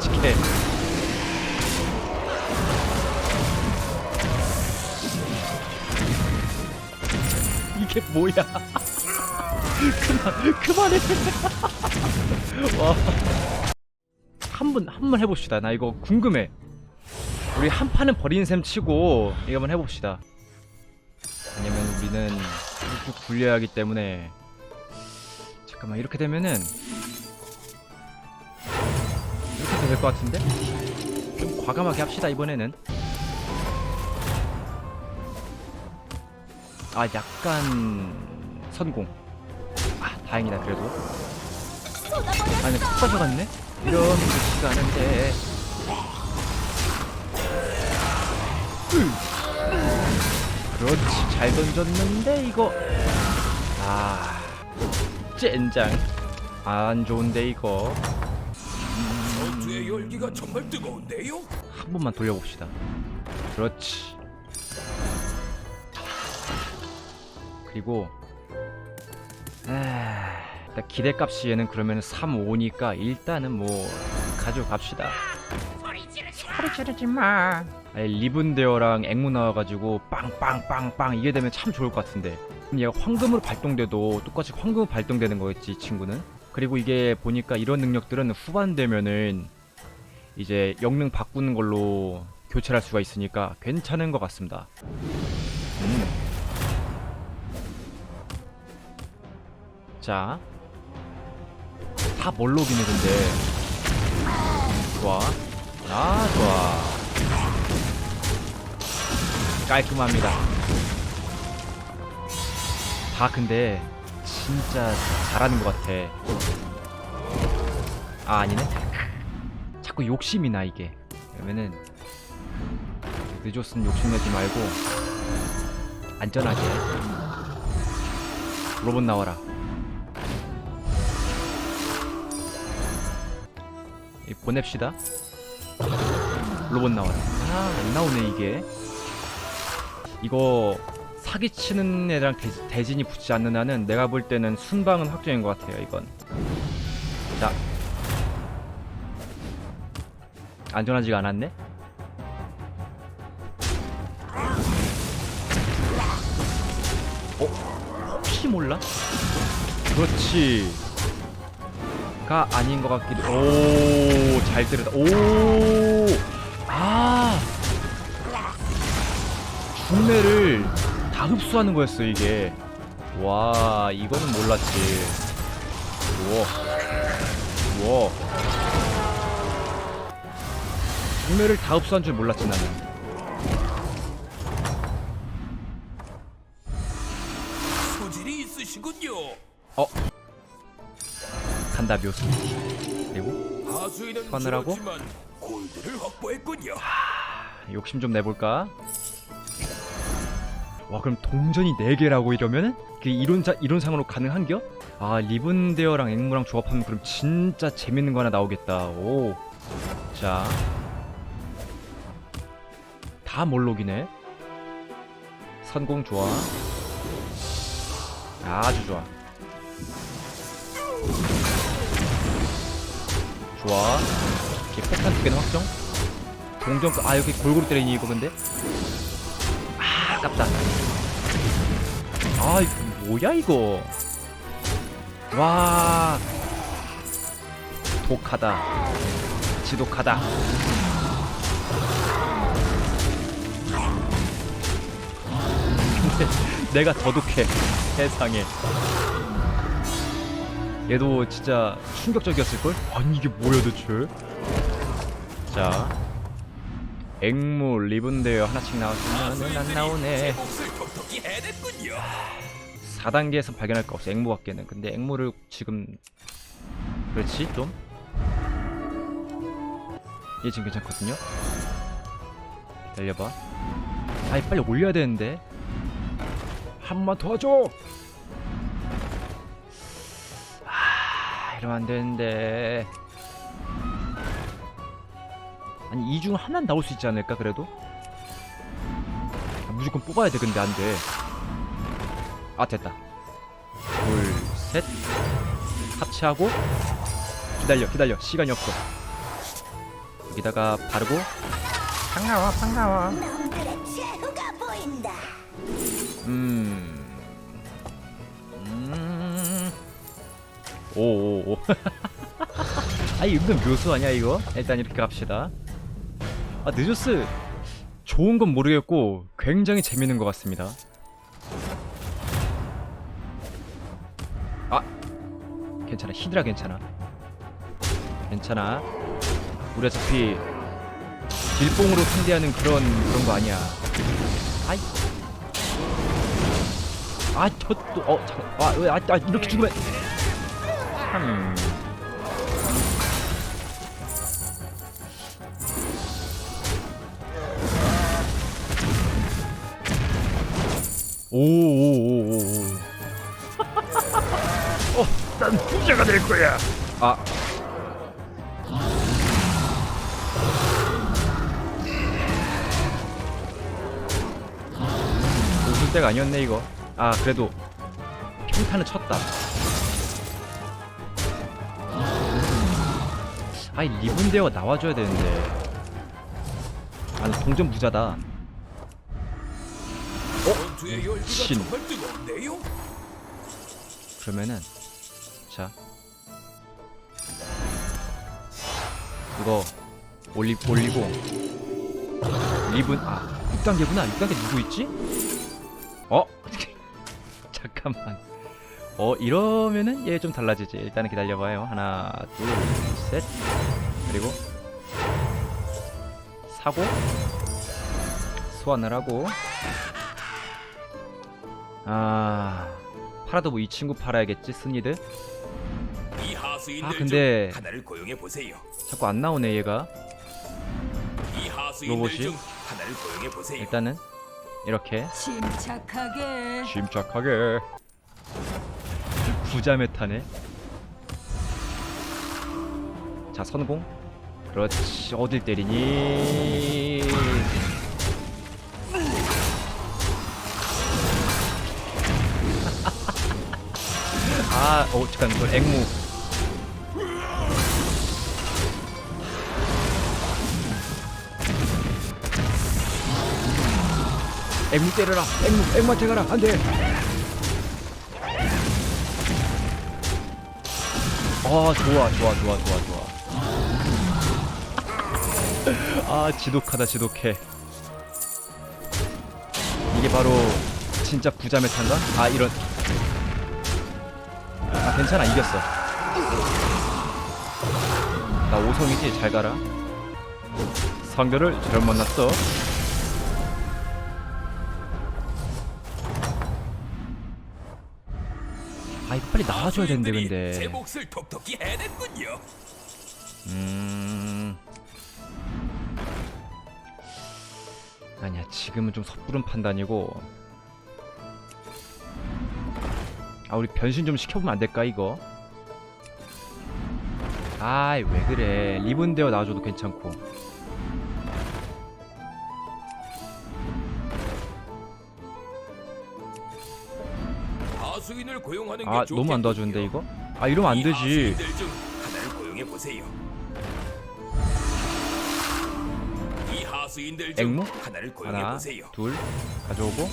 끔찍해. 이게 뭐야? 그만 그만해. 와. 한번 한 번 해봅시다. 나 이거 궁금해. 우리 한 판은 버린 셈 치고 이거 한번 해봅시다. 왜냐면 우리는 쭉 굴려야 하기 때문에 잠깐만 이렇게 되면은 될 것 같은데? 좀 과감하게 합시다 이번에는. 아 약간 선공. 아 다행이다 그래도. 아니 속 빠져갔네? 이러면 좋지가 않은데. 그렇지 잘 던졌는데 이거. 아 젠장. 안 좋은데 이거 전투의 열기가 정말 뜨거운데요? 한 번만 돌려봅시다. 그렇지. 그리고 아, 일단 기대값이 얘는 그러면 3, 5니까 일단은 뭐 가져갑시다. 소리 지르지 마. 아니 리븐데어랑 앵무 나와가지고 빵빵빵빵 이게 되면 참 좋을 것 같은데. 그럼 얘가 황금으로 발동돼도 똑같이 황금으로 발동되는 거겠지 이 친구는? 그리고 이게 보니까 이런 능력들은 후반 되면은 이제 영능 바꾸는 걸로 교체할 수가 있으니까 괜찮은 것 같습니다 음. 자, 다 몰록이네 근데. 좋아. 아 좋아. 깔끔합니다. 다 근데 진짜 잘하는 것 같아. 아 아니네. 자꾸 욕심이 나 이게. 그러면은 늦었으면 욕심내지 말고 안전하게 로봇 나와라. 이 보냅시다. 로봇 나와라. 아, 안 나오네, 이게. 이거 사기치는 애랑 대, 대진이 붙지 않는 한은 내가 볼 때는 순방은 확정인 것 같아요, 이건. 자. 안전하지가 않았네? 어? 혹시 몰라? 그렇지. 가 아닌 것 같기도. 오, 잘 때렸다. 오, 아, 중매를 다 흡수하는 거였어 이게. 와, 이거는 몰랐지. 우와, 우와. 중매를 다 흡수한 줄 몰랐지 나는. 소질이 있으시군요. 어, 간다 묘수. 그리고 하수인은 소환을 하고? 줄었지만 골드를 확보했군요. 욕심 좀 내볼까? 와 그럼 동전이 4개라고 이러면은? 그 이론자, 이론상으로 가능한겨? 아 리븐데어랑 앵무랑 조합하면 그럼 진짜 재밌는 거 하나 나오겠다 오. 자. 다 몰록이네. 선공 좋아. 아주 좋아. 좋아. 이렇게 폭탄 두 개는 확정. 동전 아 여기 골고루 때리니 이거 근데? 아 아깝다. 아 이거 뭐야 이거? 와. 독하다. 지독하다 내가 더 독해 세상에. 얘도 진짜 충격적이었을걸? 아니 이게 뭐야 대체? 자 앵무 리븐데어 하나씩 나왔으면 안 나오네. 제 몫을 톡톡히 해냈군요. 4단계에서 발견할 거 없어 앵무밖에는. 근데 앵무를 지금 그렇지 좀? 얘 지금 괜찮거든요? 달려봐. 아이 빨리 올려야 되는데 한 번만 도와줘. 아 이러면 안 되는데. 아니 이 중 하나는 나올 수 있지 않을까 그래도? 아, 무조건 뽑아야 돼 근데 안 돼. 아 됐다. 둘 셋. 합체하고. 기다려 기다려. 시간이 없어. 여기다가 바르고. 놈들의 최후가 보인다. 음. 음. 오오오. 아이 은근 묘수 아니야 이거? 일단 이렇게 갑시다. 아 느조스 좋은 건 모르겠고 굉장히 재밌는 것 같습니다. 아 괜찮아 히드라 괜찮아. 괜찮아. 우리 어차피 길봉으로 상대하는 그런 그런 거 아니야. 아이 아, 저 또, 어, 아, 왜, 아, 아, 이렇게 죽으면. 음. 오, 오, 오, 오, 오. 어, 난 부자가 될 거야. 아. 웃을 때가 아니었네 이거. 아 그래도 평타는 쳤다. 아이 리본데어가 나와줘야 되는데. 아니 동전 부자다. 전투의 열기가 신. 그러면은 자. 이거 올리 올리고. 리본 아 6단계구나. 6단계 누구 있지? 어? 잠깐만. 어 이러면은 얘 좀 달라지지. 일단은 기다려봐요. 하나 둘셋 그리고 사고 소환을 하고. 아 팔아도 뭐 이 친구 팔아야겠지 스니드 아, 근데- 중 하나를 고용해 보세요. 자꾸 안 나오네 얘가. 이 하수인들 로봇이? 중 하나를 고용해 보세요. 일단은 이렇게. 침착하게. 침착하게. 부자 메타네 자 선공 그렇지 어딜 때리니 아, 어, 잠깐, 저 앵무. 앵무 때려라. 앵무, 앵무한테 가라. 안 돼. 아, 좋아, 좋아, 좋아, 좋아, 좋아. 아, 지독하다, 지독해. 이게 바로 진짜 부자 메타인가? 아, 이런. 아, 괜찮아, 이겼어. 나 5성이지, 잘 가라. 상대를 잘못 만났어. 아, 이거 빨리 나와줘야 되는데, 하수인들이 제 근데. 몫을 톡톡히 해냈군요. 음. 아니야 지금은 좀 섣부른 판단이고. 아 우리 변신 좀 시켜보면 안 될까 이거? 아이 왜 그래. 리본데어 나와줘도 괜찮고. 아 너무 안 도와주는데. 이거? 아 이러면 안이 되지 수인들 중 앵무? 하나를 고용해 하나 보세요. 둘 가져오고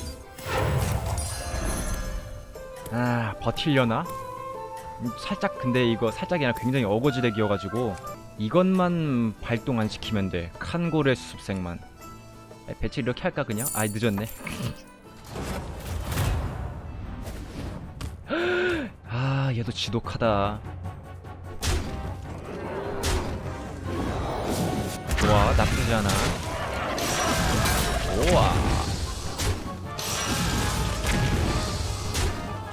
아 버틸려나? 음, 살짝 근데 이거 살짝이나 굉장히 어거지덱이어가지고 이것만 발동 안 시키면 돼 숲색만 에, 배치 이렇게 할까 그냥? 아 늦었네 아 얘도 지독하다 좋아 나쁘지 않아 좋아.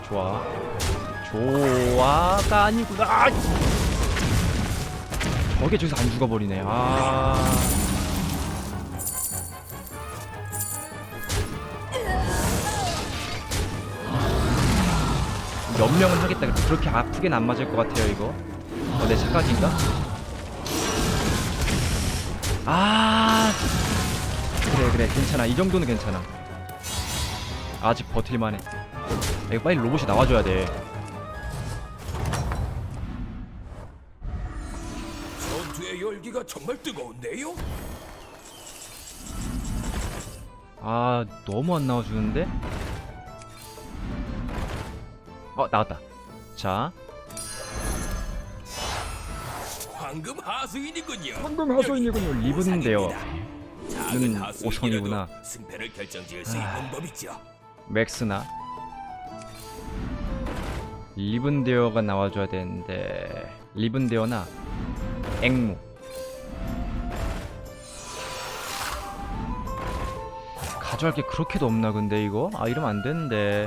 좋아. 좋아가 아니구나. 아! 저게 저기서 안 죽어버리네. 아. 연명은 하겠다. 그래도 그렇게 아프게는 안 맞을 것 같아요 이거. 어, 내 착각인가? 아 그래 그래 괜찮아 이 정도는 괜찮아 아직 버틸만해 이거 빨리 로봇이 나와줘야 돼 하수의 열기가 정말 뜨거운데요? 아 너무 안 나와주는데? 어 나왔다 자 황금 하수인이군요. 황금 하수인이군요. 여기 리븐인데요. 작은 는 하수인이라도 오성이구나. 승패를 결정지을 수 있는 법이죠. 맥스나? 리븐데어가 나와줘야 되는데 리븐데어나? 앵무. 가져갈 게 그렇게도 없나 근데 이거? 아 이러면 안 되는데.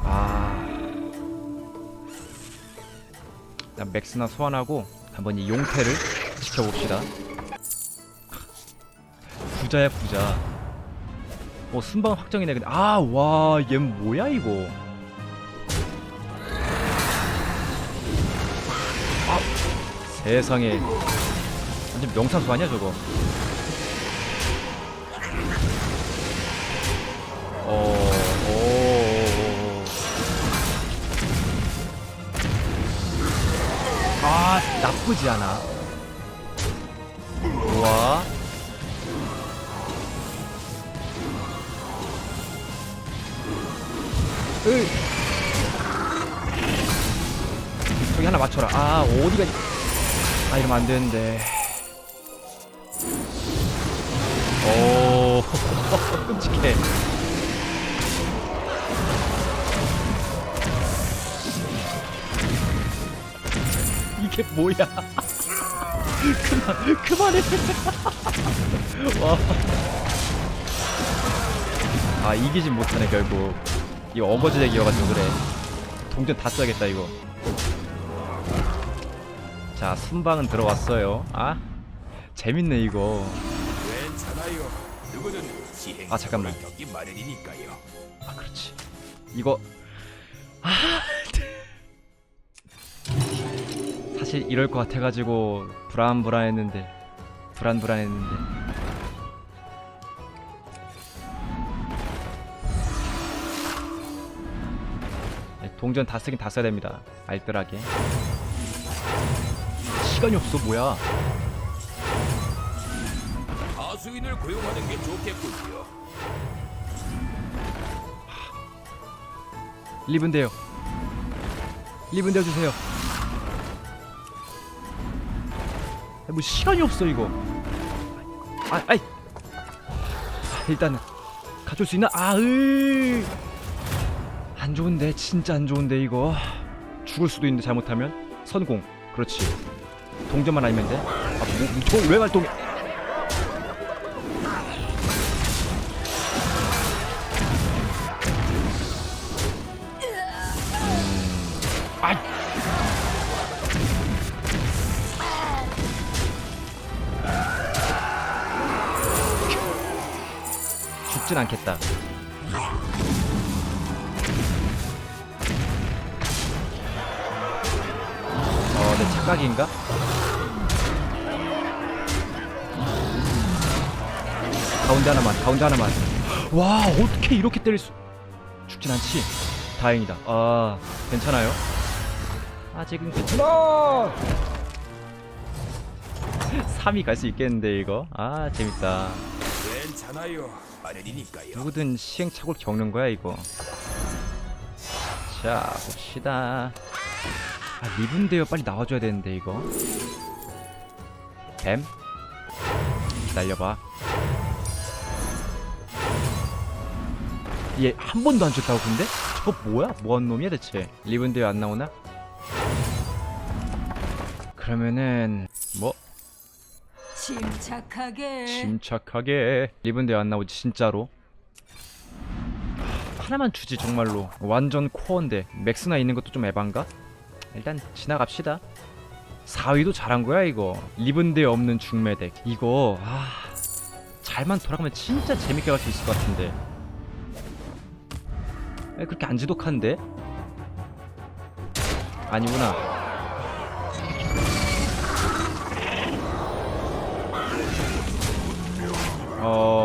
아. 일단 맥스나 소환하고 한번 이 용태를 지켜봅시다 부자야 부자. 어 순방 확정이네. 근데 아와얘 뭐야 이거? 아 세상에. 완전 명사수 아니야 저거? 어, 오, 오, 오. 아 나쁘지 않아. 좋아 으. 저기 하나 맞춰라. 아 어디가? 아 이러면 안 되는데. 오 끔찍해. 이게 뭐야? 그만 그만해. 와. 아 이기진 못하네 결국. 이 어거지 덱이어가지고 그래. 동전 다 써야겠다 이거. 자 순방은 들어왔어요. 아? 재밌네 이거. 괜찮아요. 누구든 시행 아, 잠깐만. 겪기 마련이니까요. 아 그렇지. 이거 아 사실 이럴 것 같아가지고 불안불안했는데 불안불안했는데 동전 다 쓰긴 다 써야 됩니다. 알뜰하게. 시간이 없어 뭐야. 하수인을 고용하는 게 좋겠군요. 리븐데요 리븐데요 주세요. 아, 뭐 시간이 없어 이거. 아 아이. 일단은 가져올 수 있나? 아으 안 좋은데 진짜 안 좋은데 이거. 죽을 수도 있는데 잘못하면. 선공. 그렇지. 동전만 아니면 돼 아 뭐저왜 발동해 아이 죽진 않겠다. 어, 내 착각인가? 가운데 하나만, 가운데 하나만. 와, 어떻게 이렇게 때릴 수? 죽진 않지? 다행이다. 아, 괜찮아요? 아직은 괜찮아. 3위 갈 수 있겠는데 이거. 아, 재밌다. 괜찮아요. 누구든 시행착오를 겪는 거야 이거 자 봅시다. 아 리븐데요 빨리 나와줘야 되는데 이거. 뱀 기다려봐. 얘 한 번도 안 줬다고 근데? 저거 뭐야? 뭐한 놈이야 대체? 리븐데요 안 나오나? 그러면은 뭐? 침착하게. 침착하게. 리븐데요 안 나오지 진짜로 하나만 주지 정말로. 완전 코어인데. 맥스나 있는 것도 좀 에반가? 일단 지나갑시다. 4위도 잘한 거야 이거. 리븐데요 없는 중매덱 이거 아 잘만 돌아가면 진짜 재밌게 갈 수 있을 것 같은데. 왜 그렇게 안 지독한데? 아니구나. 어...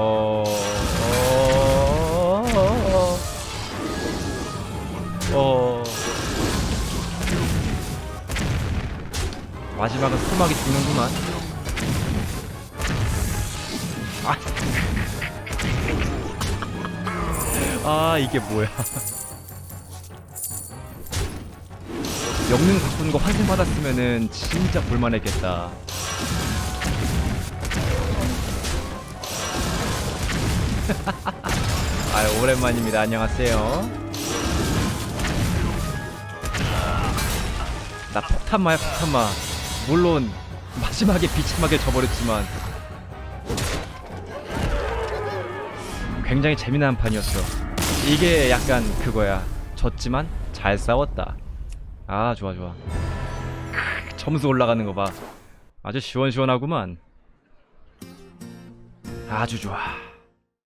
마지막은 소막이 죽는구만. 아, 아 이게 뭐야. 영능 바꾸는 거 환생 받았으면은 진짜 볼만했겠다. 아유 오랜만입니다. 안녕하세요. 나 폭탄마야 폭탄마 물론 마지막에 비참하게 져버렸지만 굉장히 재미난 판이었어. 이게 약간 그거야. 졌지만 잘 싸웠다. 아 좋아 좋아. 크, 점수 올라가는 거 봐. 아주 시원시원하구만. 아주 좋아